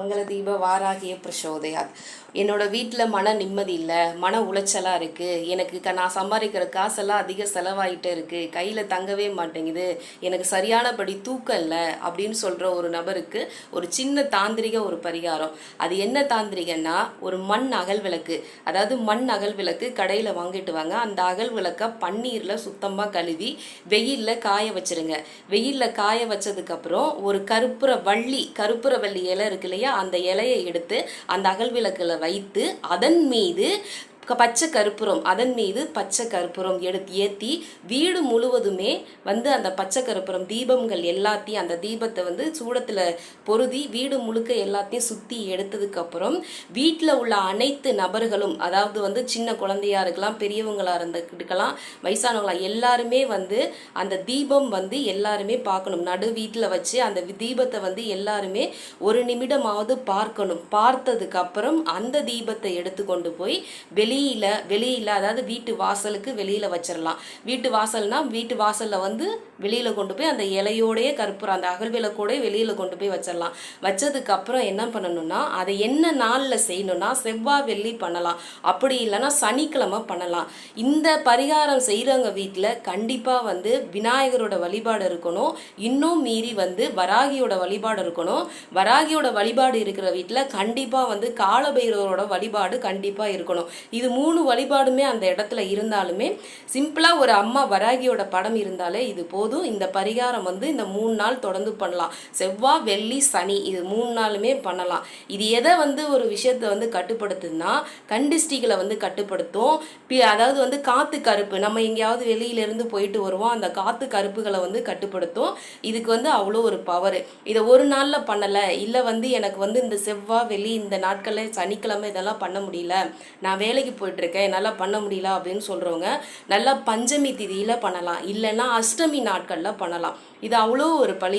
மங்கள தீப வாராகிய பிரசோதயாத். என்னோட வீட்டில் மன நிம்மதி இல்லை மன உளைச்சலாக இருக்குது எனக்கு க நான் சம்பாதிக்கிற காசெல்லாம் அதிக செலவாயிட்டே இருக்குது கையில் தங்கவே மாட்டேங்குது. எனக்கு சரியானபடி தூக்கம் இல்லை அப்படின்னு சொல்கிற ஒரு நபருக்கு ஒரு சின்ன தாந்திரிக ஒரு பரிகாரம். அது என்ன தாந்திரிகன்னா ஒரு மண் அகல் விளக்கு. அதாவது மண் அகல் விளக்கு கடையில் வாங்கிட்டு வாங்க. அந்த அகல் விளக்கை பன்னீரில் சுத்தமாக கழுவி வெயிலில் காய வச்சிருங்க. வெயிலில் காய வச்சதுக்கப்புறம் ஒரு கருப்புற வள்ளி கருப்புற வள்ளி இலை இருக்கு இல்லையா? அந்த இலையை எடுத்து அந்த அகல் விளக்கில் வைத்து அதன் மீது பச்சை கற்பூரம் அதன் மீது பச்சை கற்பூரம் எடுத்து ஏற்றி வீடு முழுவதுமே வந்து அந்த பச்சை கற்பூரம் தீபங்கள் எல்லாத்தையும் அந்த தீபத்தை வந்து சூடத்தில் பொருதி வீடு முழுக்க எல்லாத்தையும் சுற்றி எடுத்ததுக்கப்புறம் வீட்டில் உள்ள அனைத்து நபர்களும் அதாவது வந்து சின்ன குழந்தையாக இருக்கலாம் பெரியவங்களாக இருந்துக்கலாம் வயசானவங்களா எல்லாருமே வந்து அந்த தீபம் வந்து எல்லாருமே பார்க்கணும். நடு வீட்டில் வச்சு அந்த தீபத்தை வந்து எல்லாருமே ஒரு நிமிடமாவது பார்க்கணும். பார்த்ததுக்கப்புறம் அந்த தீபத்தை எடுத்து கொண்டு போய் வெளி வெளியில் வெளியில் அதாவது வீட்டு வாசலுக்கு வெளியில் வச்சிடலாம் வீட்டு வாசல்னால் வீட்டு வாசலில் வந்து வெளியில் கொண்டு போய் அந்த இலையோடையே கற்பூரம் அந்த அகல் வெளியில் கொண்டு போய் வச்சிடலாம் வச்சதுக்கப்புறம் என்ன பண்ணணும்னா அதை என்ன நாளில் செய்யணும்னா செவ்வாய் வெள்ளி பண்ணலாம். அப்படி இல்லைன்னா சனிக்கிழமை பண்ணலாம். இந்த பரிகாரம் செய்கிறவங்க வீட்டில் கண்டிப்பாக வந்து விநாயகரோட வழிபாடு இருக்கணும். இன்னும் மீறி வந்து வராகியோட வழிபாடு இருக்கணும். வராகியோட வழிபாடு இருக்கிற வீட்டில் கண்டிப்பாக வந்து காலபைரவரோட வழிபாடு கண்டிப்பாக இருக்கணும். இது மூணு வழிபாடுமே அந்த இடத்துல இருந்தாலுமே சிம்பிளாக ஒரு அம்மா வராகியோட படம் இருந்தாலே இது போதும். இந்த பரிகாரம் வந்து இந்த மூணு நாள் தொடர்ந்து பண்ணலாம். செவ்வாய் வெள்ளி சனி இது மூணு நாளுமே பண்ணலாம். இது எதை வந்து ஒரு விஷயத்தை வந்து கட்டுப்படுத்துதுன்னா கண்டிஸ்டிகளை வந்து கட்டுப்படுத்தும். பி- அதாவது வந்து காத்து கருப்பு நம்ம எங்கேயாவது வெளியில இருந்து போயிட்டு வருவோம் அந்த காத்து கருப்புகளை வந்து கட்டுப்படுத்தும். இதுக்கு வந்து அவ்வளோ ஒரு பவர் இதை ஒரு நாளில் பண்ணலை இல்லை வந்து எனக்கு வந்து இந்த செவ்வாய் வெள்ளி இந்த நாட்களில் சனிக்கிழமை இதெல்லாம் பண்ண முடியல நான் வேலைக்கு போயிட்டு இருக்கேன் என்னால் பண்ண முடியல அப்படின்னு சொல்கிறவங்க நல்லா பஞ்சமி திதியில் பண்ணலாம். இல்லைன்னா அஷ்டமி நாட்களில் பண்ணலாம். இது அவ்வளோ ஒரு பழி